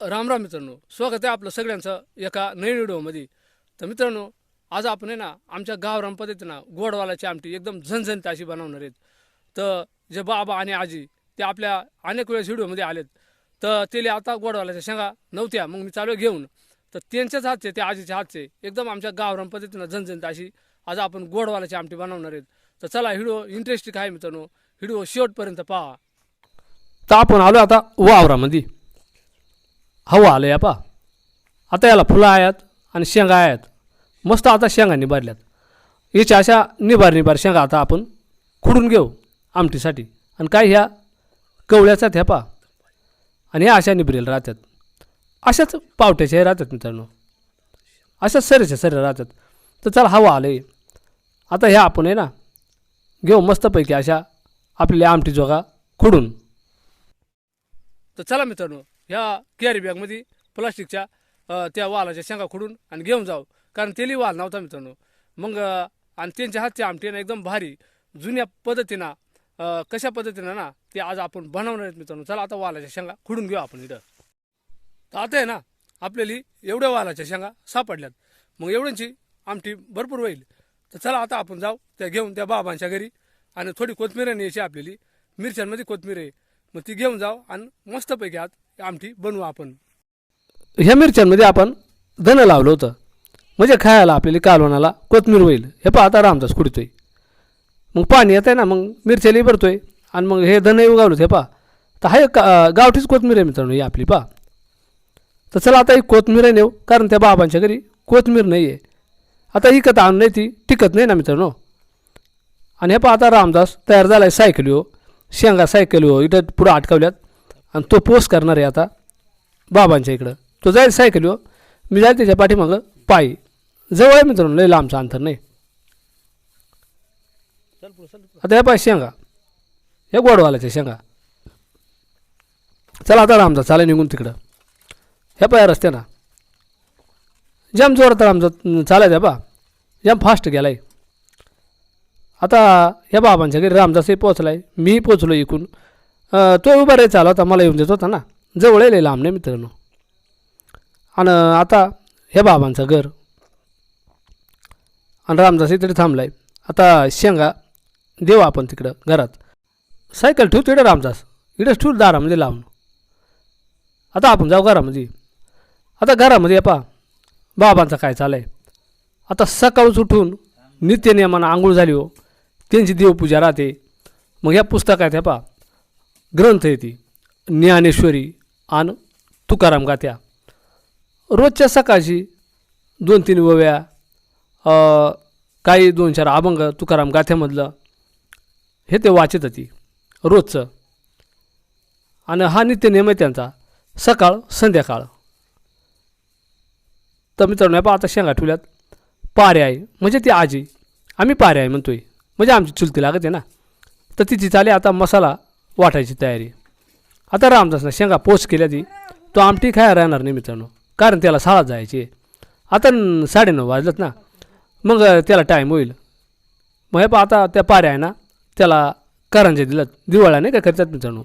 राम राम मित्रांनो स्वागत आहे आपलं सगळ्यांचं एका नवीन व्हिडिओमध्ये. तर मित्रांनो आज आपण आहे ना आमच्या गावरान पद्धतीनं गोडवालाची आमटी एकदम झणझणीत अशी बनवणार आहेत. तर जे बाबा आणि आजी ते आपल्या अनेक वेळेस व्हिडिओमध्ये आलेत. तर ते आता गोडवालाच्या शेंगा नव्हत्या मग मी चालू घेऊन तर त्यांच्याच हातचे ते आजीच्या हातचे एकदम आमच्या गावरान पद्धतीनं झणझणीत अशी आज आपण गोडवालाची आमटी बनवणार आहेत. तर चला व्हिडिओ इंटरेस्टिंग आहे मित्रांनो व्हिडिओ शेवटपर्यंत पहा. तर आपण आलो आता वावरामध्ये. हवा आलं या पा. आता याला फुलं आहेत आणि शेंगा आहेत. मस्त आता शेंगा निभारल्यात. याच्या अशा निभार निभार शेंगा आता आपण खुडून घेऊ आमटीसाठी. आणि काय ह्या कवळ्याचा ह्या पा. आणि ह्या अशा निभरेल राहतात. अशाच पावट्याच्या राहतात मित्रांनो. अशाच सरेच्या सरे राहतात. तर चला हवा आलं आहे आता ह्या आपण आहे ना घेऊ मस्तपैकी अशा आपल्या आमटी जोगा खुडून. तर चला मित्रांनो ह्या कॅरी बॅगमध्ये प्लास्टिकच्या त्या वालाच्या शेंगा खुडून आणि घेऊन जाऊ. कारण तेली वाल नव्हता मित्रांनो. मग आणि त्यांच्या हातची आमटी ना एकदम भारी जुन्या पद्धतीनं कशा पद्धतीनं ना ते आज आपण बनवणार आहेत मित्रांनो. चला आता वालाच्या शेंगा खुडून घेऊ आपण इथं. तर आता आहे ना आपल्याला एवढ्या वालाच्या शेंगा सापडल्यात. मग एवढ्यांची आमटी भरपूर होईल. तर चला आता आपण जाऊ त्या घेऊन त्या बाबांच्या घरी आणि थोडी कोथमीर न्यायची आपल्याली मिरच्यांमध्ये कोथमीर आहे. मग ती घेऊन जाऊ आणि मस्तपैकी आत आमटी बनवू आपण. ह्या मिरच्यांमध्ये आपण धनं लावलं होतं. म्हणजे खायला आपल्याला कालवणाला कोथमीर होईल. हे पहा आता रामदास खुडतोय. मग पाणी येत आहे ना मग मिरच्यालाही भरतोय. आणि मग हे धनही उगावलं हे पहा. तर हा एक गावठीच कोथमीर आहे मित्रांनो ही आपली पहा. तर चला आता ही कोथमीर आहे नेऊ हो, कारण त्या बाबांच्या घरी कोथमीर नाही आहे आता ही कथा आणून नाही ती टिकत नाही ना मित्रांनो. आणि हे पहा आता रामदास तयार झाला आहे सायकली हो. शेंगा सायकली हो इथं पुढं आटकावल्यात. आणि तो पोस्ट करणार आहे आता बाबांच्या इकडं. तो जाईल सायकलीवर. मी जाईल त्याच्या पाठीमागं पायी. जवळ आहे मित्रांनो लय लांबचं अंतर नाही. आता या पाय शेंगा. या गोडवालाच्या शेंगा. चला आता रामदास चाला निघून तिकडं. ह्या पाय रस्त्या ना जाम जोरात रामजा चालायचं बा जाम फास्ट गेलाय. आता या बाबांच्या घरी रामदासही पोचलाय मी पोचलो इकून. तो उभा राहायचा आला होता मला येऊन देत होता ना. जवळ येईल लांब नाही मित्रांनो. आणि आता हे बाबांचं घर. आणि रामदास इकडे थांबलाय. आता शेंगा देऊ आपण तिकडं घरात. सायकल ठेवतो इकडे रामदास. इकडेच ठेवू दारामध्ये लावून. आता आपण जाऊ घरामध्ये. आता घरामध्ये पा बाबांचं काय चाललं आहे आता सकाळच उठून नित्यनियमानं आंघोळ झाली हो. त्यांची देवपूजा राहते. मग ह्या पुस्तकात हे पा ग्रंथ आहे ती. ज्ञानेश्वरी आणि तुकाराम गाथ्या रोजच्या सकाळची दोन तीन वव्या काही दोन चार अभंग तुकाराम गाथ्यामधलं हे ते वाचत होती रोजचं. आणि हा नित्यनियम आहे त्यांचा सकाळ संध्याकाळ. तर मित्रांनो हे पहा आता शेंगा ठेवल्यात. पारे आहे म्हणजे ती आजी. आम्ही पारे आहे म्हणतोय. म्हणजे आमची चुलती लागत आहे ना. तर तिची चाले आता मसाला वाटायची तयारी. आता रामदासनं शेंगा पोच केल्या ती. तो आमटी खायला राहणार नाही मित्रांनो. कारण त्याला शाळा जायची आता साडेनऊ वाजलेत ना. मग त्याला टाईम होईल. मग हे पहा आता त्या पाऱ्या आहे ना त्याला करंजे दिलं दिवाळा नाही का करतात मित्रांनो?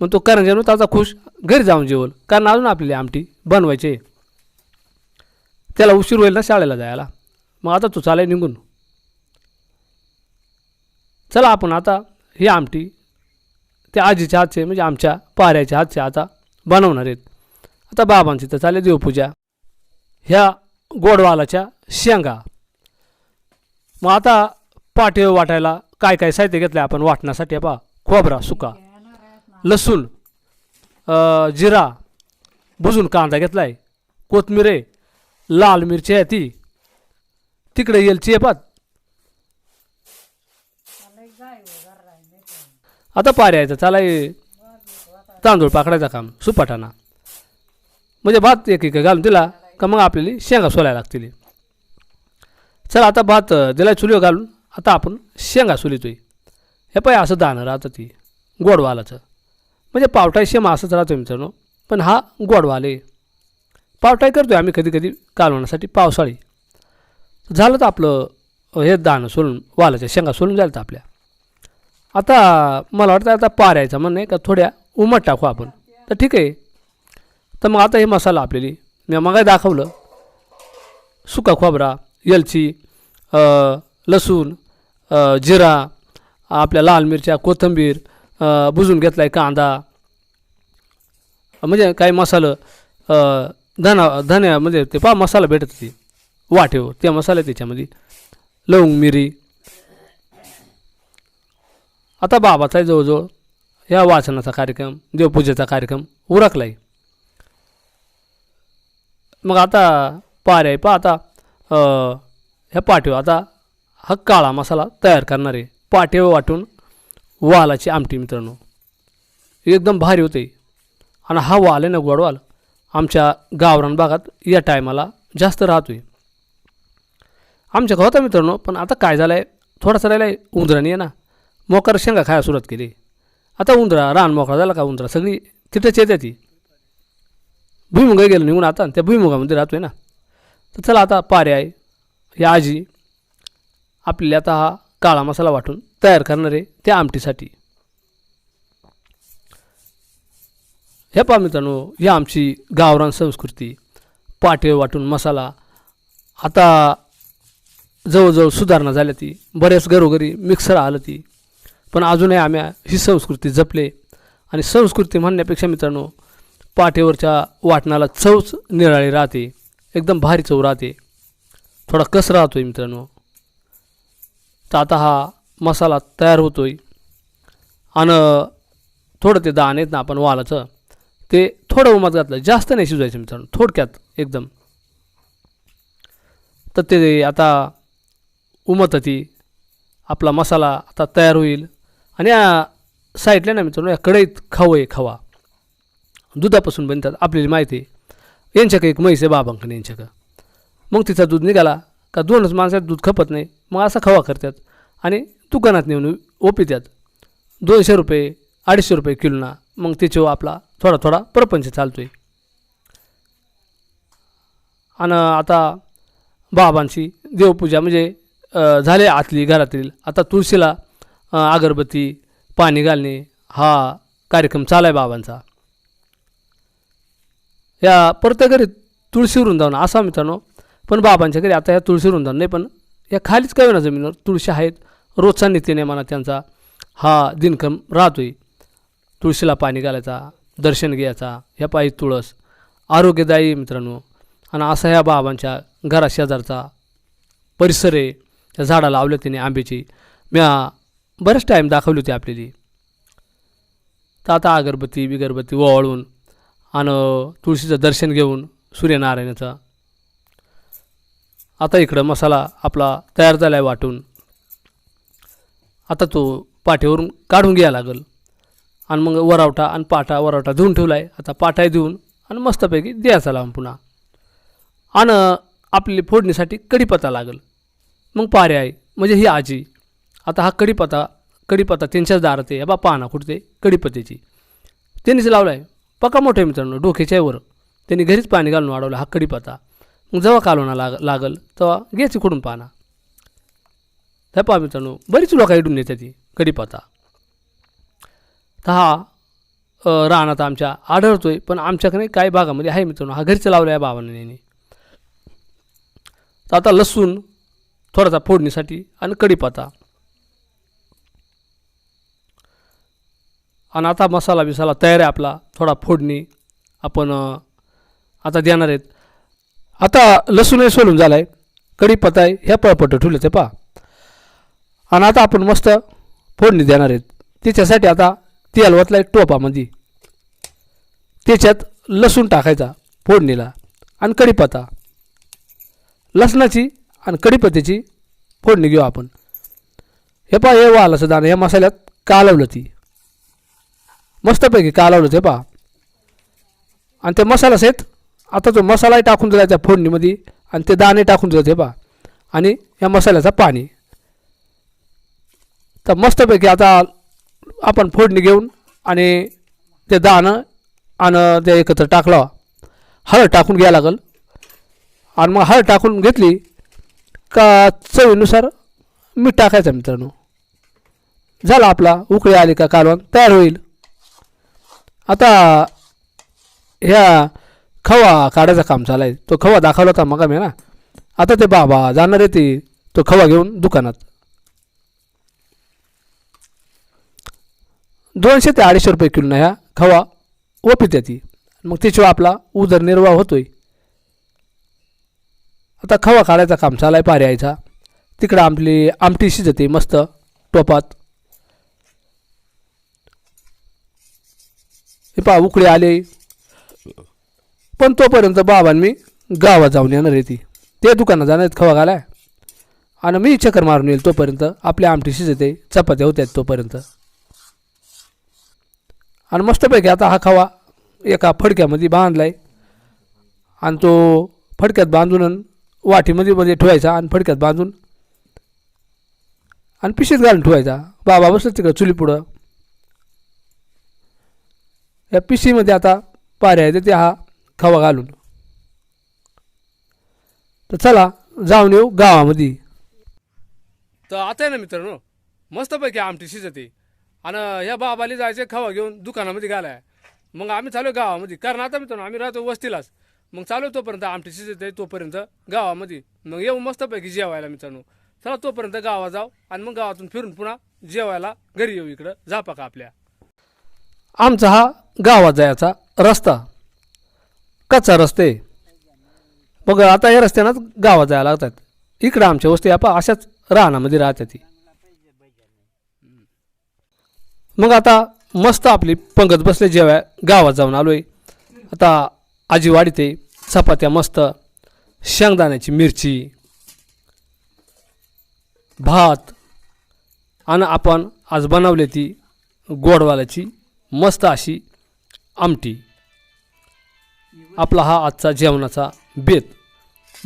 मग तो करंजे त्याचा आता खुश. घरी जाऊन जेवल. कारण अजून आपल्याला आमटी बनवायची त्याला उशीर होईल ना शाळेला जायला. मग आता तू चालाय निघून. चला आपण आता ही आमटी त्या आजीच्या हातचे म्हणजे आमच्या पाऱ्याच्या हातचे आता बनवणार आहेत. आता बाबांची तर चालेल देवपूजा. ह्या गोडवालाच्या शेंगा. मग आता पाटे वाटायला काय काय साहित्य घेतलं आपण वाटण्यासाठी? पा खोबरा सुका लसूण जिरा भुजून कांदा घेतला आहे कोथमीर आहे लाल मिरची आहे ती. तिकडे येलची आहे पात आता पार यायचं चालाय. तांदूळ पाकडायचं काम सुपाटाना म्हणजे भात एक एक घालून दिला का मग आपल्याला शेंगा सोलायला लागतील. चला आता भात दिला चुलीवर घालून आता आपण शेंगा सोलितोय. हे पाय असं दाणं राहतं ती गोडवालाचं. म्हणजे पावटाय शेमा असंच राहतो मित्रांनो पण हा गोडवाले पावटाई करतोय आम्ही कधी कधी कालवण्यासाठी पावसाळी. झालं तर आपलं हे दाणं सोलून वालाच्या शेंगा सोलून जायला तर आपल्या. आता मला वाटतं आता पाऱ्याचं म्हणणं नाही का थोड्या उमट टाकू आपण. तर ठीक आहे. तर मग आता हे मसाला आपल्याली मी मग दाखवलं. सुका खोबरा यलची लसूण जिरा आपल्या लाल मिरच्या कोथिंबीर भुजून घेतला आहे कांदा म्हणजे काही मसालं धना धन्या म्हणजे ते पा मसाला भेटत ते वाटेव त्या मसाला त्याच्यामध्ये लवंग मिरी आता बाबाचाही जवळजवळ या वाचनाचा कार्यक्रम देवपूजेचा कार्यक्रम उरकला आहे मग आता पार आहे पा आता ह्या पाठीवर आता हा काळा मसाला तयार करणार आहे वाटून वालाची आमटी मित्रांनो. एकदम भारी होते. आणि हा वाल आहे ना गोडवाल आमच्या गावरान भागात या टायमाला जास्त राहतोय. आमच्या होता मित्रांनो पण आता काय झालं आहे थोडासा राहिला आहे उंदराने आहे ना. मोकार शेंगा खायला सुरुवात केली. आता उंदरा रान मोकळा झाला का उंदरा? सगळी तिथंच येते ती. भुईमुग गेलं निघून आता त्या भुईमुगामध्ये राहतोय ना. तर चला आता पारे आहे ही आजी आपल्याला आता हा काळा मसाला वाटून तयार करणार आहे त्या आमटीसाठी. हे पहा मित्रांनो ही आमची गावरान संस्कृती पाटे वाटून मसाला. आता जवळजवळ सुधारणा झाल्या ती. बऱ्याच घरोघरी मिक्सर आलं ती. पण अजूनही आम्ही ही संस्कृती जपले. आणि संस्कृती म्हणण्यापेक्षा मित्रांनो पाठीवरच्या वाटणाला चवच निराळी राहते. एकदम भारी चव राहते. थोडा कस राहतो आहे मित्रांनो? तर आता हा मसाला तयार होतो आहे आणि थोडं ते दाण आहेत ना आपण वालाचं ते थोडं उमात घातलं. जास्त नाही शिजवायचं मित्रांनो थोडक्यात एकदम. तर ते आता उमत ती आपला मसाला आता तयार होईल. आणि या साईडला ना मित्रांनो या कढईत खाऊ आहे खवा. दुधापासून बनतात आपल्याला माहिती आहे. यांच्याकडे एक म्हैस आहे बाबांकडे यांच्याकडं. मग तिचा दूध निघाला का दोनच माणसात दूध खपत नाही मग असा खवा करतात. आणि दुकानात नेऊन ओपितात. दोनशे रुपये अडीचशे रुपये किलोना मग त्याच्यावर आपला थोडा थोडा प्रपंच आहे आणि आता बाबांची देवपूजा म्हणजे झाले आतली घरातील. आता तुळशीला अगरबत्ती पाणी घालणे हा कार्यक्रम चालू आहे बाबांचा. या परत्या घरी तुळशी वृंदावन असा मित्रांनो पण बाबांच्या घरी आता या तुळशी वृंदावन नाही पण या खालीच काय ना जमिनीवर तुळशी आहेत रोजचा नित्यनेमाना त्यांचा हा दिनक्रम राहतोय. तुळशीला पाणी घालायचा दर्शन घ्यायचा ह्या पायी तुळस आरोग्यदायी मित्रांनो. आणि असा ह्या बाबांच्या घरा शेजारचा परिसर आहे त्या झाडं लावल्या त्याने आंब्याची. म्या बरेच टाईम दाखवली होती आपल्याली. तर आता अगरबत्ती बिगरबत्ती ओवाळून आणि तुळशीचं दर्शन घेऊन सूर्यनारायणाचं. आता इकडं मसाला आपला तयार झाला आहे वाटून. आता तो पाठीवरून काढून घ्यायला लागेल. आणि मग वरावटा आणि पाटा वरावटा धुवून ठेवला आहे आता पाटाही धुवून आणि मस्तपैकी द्यायचा लावून पुन्हा. आणि आपली फोडणीसाठी कढीपत्ता लागेल. मग पारे आहे. म्हणजे ही आजी. आता हा कढीपत्ता कढीपत्ता त्यांच्याच दारात आहे. बा पाना कुठते कढीपत्त्याची त्यांनीच लावला आहे पका मोठे मित्रांनो डोक्याच्या वर. त्यांनी घरीच पाणी घालून वाढवलं हा कढीपत्ता मग जेव्हा कालवणा लाग लागल तेव्हा घ्यायची कुठून पाना? त्या पहा मित्रांनो बरीच लोक इडून येतात ती कढीपत्ता तर हा अ, रानात आमच्या आहे पण आमच्याकडे काही भागामध्ये आहे मित्रांनो. हा घरीच लावला आहे बाबांनी यांनी. तर आता लसूण थोडासा फोडणीसाठी आणि कढीपत्ता आणि आता मसाला बिसाला तयार आहे आपला थोडा फोडणी आपण आता देणार आहेत. आता लसूणही सोलून झाला आहे कढीपत्ता आहे ह्या पळपट ठेवले ते पहा. आणि आता आपण मस्त फोडणी देणार आहेत. त्याच्यासाठी आता तेल वतलं आहे टोपामध्ये म्हणजे त्याच्यात लसूण टाकायचा फोडणीला आणि कढीपत्ता लसणाची आणि कढीपत्त्याची फोडणी घेऊ आपण. हे पहा हे वालाचं दाणं या मसाल्यात कालवलं ती. मस्तपैकी कालवलं ते पहा. आणि ते मसालाच आहेत आता तो मसालाही टाकून दिला त्या फोडणीमध्ये आणि ते दाणे टाकून दिले ते पहा. आणि या मसाल्याचं पाणी. तर मस्तपैकी आता आपण फोडणी घेऊन आणि ते दाणं आणि ते एकत्र टाकलं. हळद टाकून घ्यायला लागल. आणि मग हळद टाकून घेतली का चवीनुसार मीठ टाकायचं मित्रांनो. झाला आपला उकळी आली का कालवण तयार होईल. आता ह्या खवा काढायचं काम चालाय तो खवा दाखवला होता मग मी ना. आता ते बाबा जाणार आहे ती. तो खवा घेऊन दुकानात. दोनशे ते अडीचशे रुपये किलो ह्या खवा ओपित ती. मग तिशिवाय आपला उदरनिर्वाह होतोय. आता खवा काढायचा काम चालाय पाऱ्यायचा तिकडं आपली आमटी शिजते मस्त टोपात. हे पा उकडे आले? पण तोपर्यंत बाबांनी मी गावात जाऊन येणार आहे ती. ते दुकानात जाणार आहेत खवा घालाय. आणि मी चक्कर मारून येईल तोपर्यंत. आपल्या आमटी शिजते चपात्या होत्यात तोपर्यंत. आणि मस्तपैकी आता हा खवा एका फडक्यामध्ये बांधलाय. आणि तो फडक्यात बांधून वाटीमध्ये मध्ये ठेवायचा आणि फडक्यात बांधून आणि पिशीत घालून ठेवायचा. बाबा बसलं तिकडं चुली पुढं या पिशीमध्ये आता पाऱ्या येते ते हा खवा घालून. तर चला जाऊन येऊ गावामध्ये. तर आता आहे ना मित्रांनो मस्तपैकी आमटी शिजते. आणि या बाबाली जायचे खवा घेऊन दुकानामध्ये घालाय. मग आम्ही चालू गावामध्ये. कारण आता मित्रांनो आम्ही राहतो वस्तीलाच. मग चालू तोपर्यंत आमटी शिजते तोपर्यंत गावामध्ये. मग येऊ मस्तपैकी जेवायला मित्रांनो. चला तोपर्यंत गावात जाऊ आणि मग गावातून फिरून पुन्हा जेवायला घरी येऊ इकडं. झापा का आपल्या? आमचा हा गावात जायचा रस्ता. कच्चा रस्ते. मग आता या रस्त्यानंच गावात जायला लागतात. इकडं आमच्या वस्ती आपा अशाच राहण्यामध्ये राहतात ती. मग आता मस्त आपली पंगत बसले जेव्हा गावात जाऊन आलोय. आता आजी वाढते चपात्या मस्त शेंगदाण्याची मिरची भात आणि आपण आज बनवली ती गोडवाल्याची मस्त अशी आमटी. आपला हा आजचा जेवणाचा बेत.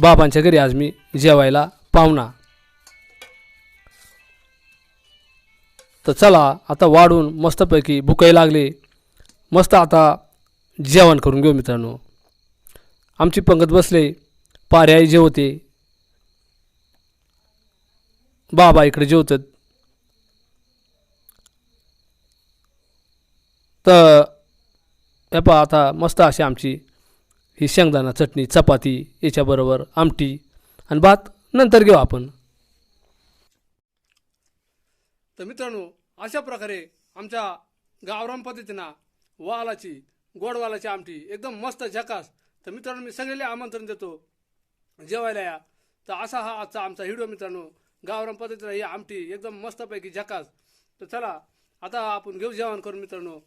बाबांच्या घरी आज मी जेवायला पाहुणा. तर चला आता वाढून मस्तपैकी भुकाई लागले. मस्त आता जेवण करून घेऊ मित्रांनो. आमची पंगत बसले पाऱ्याई जेवते. बाबा इकडे जेवतात. तर हे पहा आता मस्त अशी आमची ही शेंगदाणा चटणी चपाती याच्याबरोबर आमटी आणि भात. नंतर घेऊ आपण. तर मित्रांनो अशा प्रकारे आमच्या गावराम पद्धतीनं वालाची गोडवालाची आमटी एकदम मस्त झकास. तर मित्रांनो मी सगळ्याला आमंत्रण देतो. जेवायला या. तर असा हा आजचा आमचा व्हिडिओ मित्रांनो. गावराम पद्धतीनं ही आमटी एकदम मस्तपैकी झकास. तर चला आता आपण घेऊ जेवण करून मित्रांनो.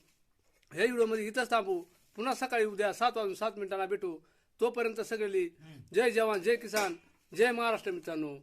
हे व्हिडिओमध्ये इथंच थांबू. पुन्हा सकाळी उद्या सात वाजून सात मिनिटांना भेटू. तोपर्यंत सगळी जय जवान जय किसान जय महाराष्ट्र मित्रांनो.